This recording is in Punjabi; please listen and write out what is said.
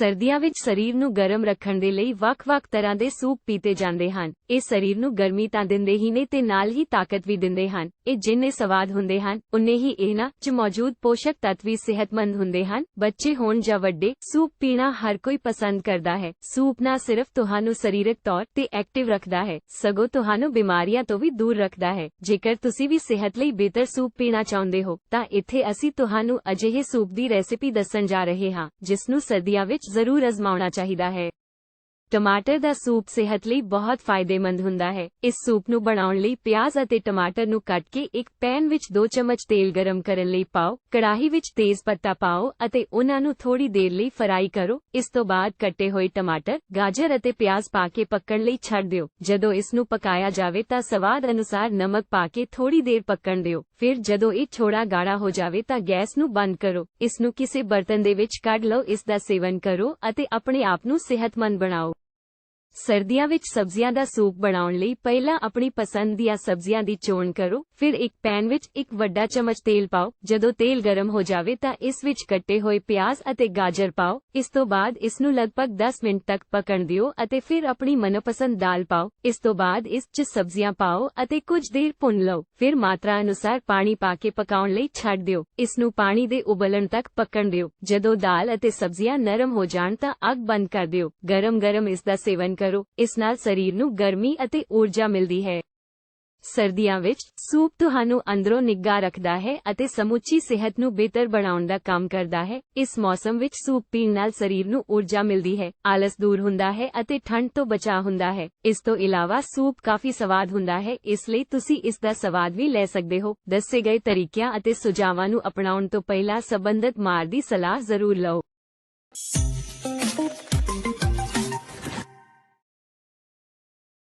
ਸਰਦੀਆਂ ਵਿੱਚ ਸਰੀਰ ਨੂੰ ਗਰਮ ਰੱਖਣ ਦੇ ਲਈ ਵੱਖ-ਵੱਖ ਤਰ੍ਹਾਂ ਦੇ ਸੂਪ ਪੀਤੇ ਜਾਂਦੇ ਹਨ। ਇਹ ਸਰੀਰ ਨੂੰ ਗਰਮੀ ਤਾਂ ਦਿੰਦੇ ਹੀ ਨੇ ਤੇ ਨਾਲ ਹੀ ਤਾਕਤ ਵੀ ਦਿੰਦੇ ਹਨ। ਇਹ ਜਿੰਨੇ ਸਵਾਦ ਹੁੰਦੇ ਹਨ, ਉਨੇ ਹੀ ਇਹਨਾਂ 'ਚ ਮੌਜੂਦ ਪੋਸ਼ਕ ਤੱਤ ਵੀ ਸਿਹਤਮੰਦ ਹੁੰਦੇ ਹਨ। ਬੱਚੇ ਹੋਣ ਜਾਂ ਵੱਡੇ, ਸੂਪ ਪੀਣਾ ਹਰ ਕੋਈ ਪਸੰਦ ਕਰਦਾ ਹੈ। ਸੂਪ ਨਾ ਸਿਰਫ ਤੁਹਾਨੂੰ ਸਰੀਰਕ ਤੌਰ ਤੇ ਐਕਟਿਵ ਰੱਖਦਾ ਹੈ, ਸਗੋਂ ਤੁਹਾਨੂੰ ਬਿਮਾਰੀਆਂ ਤੋਂ ਵੀ ਦੂਰ ਰੱਖਦਾ ਹੈ। ਜੇਕਰ ਤੁਸੀਂ ਵੀ ਸਿਹਤ ਲਈ ਬਿਹਤਰ ਸੂਪ ਪੀਣਾ ਚਾਹੁੰਦੇ ਹੋ, ਤਾਂ ਇੱਥੇ ਅਸੀਂ ਤੁਹਾਨੂੰ ਅਜਿਹੇ ਸੂਪ ਦੀ ਰੈਸਿਪੀ ਦੱਸਣ ਜਾ ਰਹੇ ਹਾਂ, ਜਿਸ ਨੂੰ ਸਰਦੀਆਂ ਵਿੱਚ ਜ਼ਰੂਰ ਅਜ਼ਮਾਉਣਾ ਚਾਹੀਦਾ ਹੈ। ਟਮਾਟਰ ਦਾ ਸੂਪ ਸਿਹਤ ਲਈ ਬਹੁਤ ਫਾਇਦੇਮੰਦ ਹੁੰਦਾ ਹੈ। ਇਸ ਸੂਪ ਨੂੰ ਬਣਾਉਣ ਲਈ ਪਿਆਜ਼ ਅਤੇ ਟਮਾਟਰ ਨੂੰ ਕੱਟ ਕੇ ਇੱਕ ਪੈਨ ਵਿੱਚ 2 ਚਮਚ ਤੇਲ ਗਰਮ ਕਰਨ ਲਈ ਪਾਓ, ਕੜਾਹੀ ਵਿੱਚ ਤੇਜ਼ ਪੱਤਾ ਪਾਓ ਅਤੇ ਉਹਨਾਂ ਨੂੰ ਥੋੜੀ ਦੇਰ ਲਈ ਫਰਾਈ ਕਰੋ। ਇਸ ਤੋਂ ਬਾਅਦ ਕੱਟੇ ਹੋਏ ਟਮਾਟਰ, ਗਾਜਰ ਅਤੇ ਪਿਆਜ਼ ਪਾ ਕੇ ਪੱਕਣ ਲਈ ਛੱਡ ਦਿਓ। ਜਦੋਂ ਇਸ ਨੂੰ ਪਕਾਇਆ ਜਾਵੇ ਤਾਂ ਸਵਾਦ ਅਨੁਸਾਰ ਨਮਕ ਪਾ ਕੇ ਥੋੜੀ ਦੇਰ ਪੱਕਣ ਦਿਓ। ਫਿਰ ਜਦੋਂ ਇਹ ਛੋੜਾ ਗਾੜਾ ਹੋ ਜਾਵੇ ਤਾਂ ਗੈਸ ਨੂੰ ਬੰਦ ਕਰੋ। ਇਸ ਨੂੰ ਕਿਸੇ ਬਰਤਨ ਦੇ ਵਿੱਚ ਕੱਢ ਲਓ। ਇਸ ਦਾ ਸੇਵਨ ਕਰੋ ਅਤੇ ਆਪਣੇ ਆਪ ਨੂੰ ਸਿਹਤਮੰਦ ਬਣਾਓ। ਸਰਦੀਆਂ ਵਿੱਚ ਸਬਜ਼ੀਆਂ ਦਾ ਸੂਪ ਬਣਾਉਣ ਲਈ ਪਹਿਲਾਂ ਆਪਣੀ ਪਸੰਦ ਦੀਆਂ ਸਬਜ਼ੀਆਂ ਦੀ ਚੋਣ ਕਰੋ, ਫਿਰ ਇੱਕ ਪੈਨ ਵਿੱਚ ਇੱਕ ਵੱਡਾ ਚਮਚ ਤੇਲ ਪਾਓ। ਜਦੋਂ ਤੇਲ ਗਰਮ ਹੋ ਜਾਵੇ ਤਾਂ ਇਸ ਵਿੱਚ ਕੱਟੇ ਹੋਏ ਪਿਆਜ਼ ਅਤੇ ਗਾਜਰ ਪਾਓ। ਇਸ ਤੋਂ ਬਾਅਦ ਇਸ ਨੂੰ ਲਗਭਗ 10 ਮਿੰਟ ਤੱਕ ਪਕਣ ਦਿਓ ਅਤੇ ਫਿਰ ਆਪਣੀ ਮਨਪਸੰਦ ਦਾਲ ਪਾਓ। ਇਸ ਤੋਂ ਬਾਅਦ ਇਸ 'ਚ ਸਬਜ਼ੀਆਂ ਪਾਓ ਅਤੇ ਕੁਝ ਦੇਰ ਭੁੰਨ ਲਓ। ਫਿਰ ਮਾਤਰਾ ਅਨੁਸਾਰ ਪਾਣੀ ਪਾ ਕੇ ਪਕਾਉਣ ਲਈ ਛੱਡ ਦਿਓ। ਇਸ ਨੂੰ ਪਾਣੀ ਦੇ ਉਬਲਣ ਤੱਕ ਪਕਣ ਦਿਓ। ਜਦੋਂ ਦਾਲ ਅਤੇ ਸਬਜ਼ੀਆਂ ਨਰਮ ਹੋ ਜਾਣ ਤਾਂ ਅੱਗ ਬੰਦ ਕਰ ਦਿਓ। ਗਰਮ-ਗਰਮ ਇਸ ਦਾ ਸੇਵਨ ਕਰੋ, ਇਸ ਨਾਲ ਸਰੀਰ ਨੂੰ ਗਰਮੀ ਅਤੇ ਊਰਜਾ ਮਿਲਦੀ ਹੈ। ਸਰਦੀਆਂ ਵਿੱਚ, ਸੂਪ ਤੁਹਾਨੂੰ ਅੰਦਰੋਂ ਨਿੱਘਾ ਰੱਖਦਾ ਹੈ ਅਤੇ ਸਮੁੱਚੀ ਸਿਹਤ ਨੂੰ ਬਿਹਤਰ ਬਣਾਉਣ ਦਾ ਕੰਮ ਕਰਦਾ ਹੈ। ਇਸ ਮੌਸਮ ਵਿੱਚ ਸੂਪ ਪੀਣ ਨਾਲ ਸਰੀਰ ਨੂੰ ਊਰਜਾ ਮਿਲਦੀ ਹੈ, ਆਲਸ ਦੂਰ ਹੁੰਦਾ ਹੈ ਅਤੇ ਠੰਡ ਤੋਂ ਬਚਾ ਹੁੰਦਾ ਹੈ। ਇਸ ਤੋਂ ਇਲਾਵਾ ਸੂਪ ਕਾਫੀ ਸਵਾਦ ਹੁੰਦਾ ਹੈ, ਇਸ ਲਈ ਤੁਸੀਂ ਇਸ ਦਾ ਸਵਾਦ ਵੀ ਲੈ ਸਕਦੇ ਹੋ। ਦੱਸੇ ਗਏ ਤਰੀਕਿਆਂ ਅਤੇ ਸੁਝਾਵਾਂ ਨੂੰ ਅਪਣਾਉਣ ਤੋਂ ਪਹਿਲਾਂ ਸੰਬੰਧਿਤ ਮਾਰ ਦੀ ਸਲਾਹ ਜ਼ਰੂਰ ਲਓ।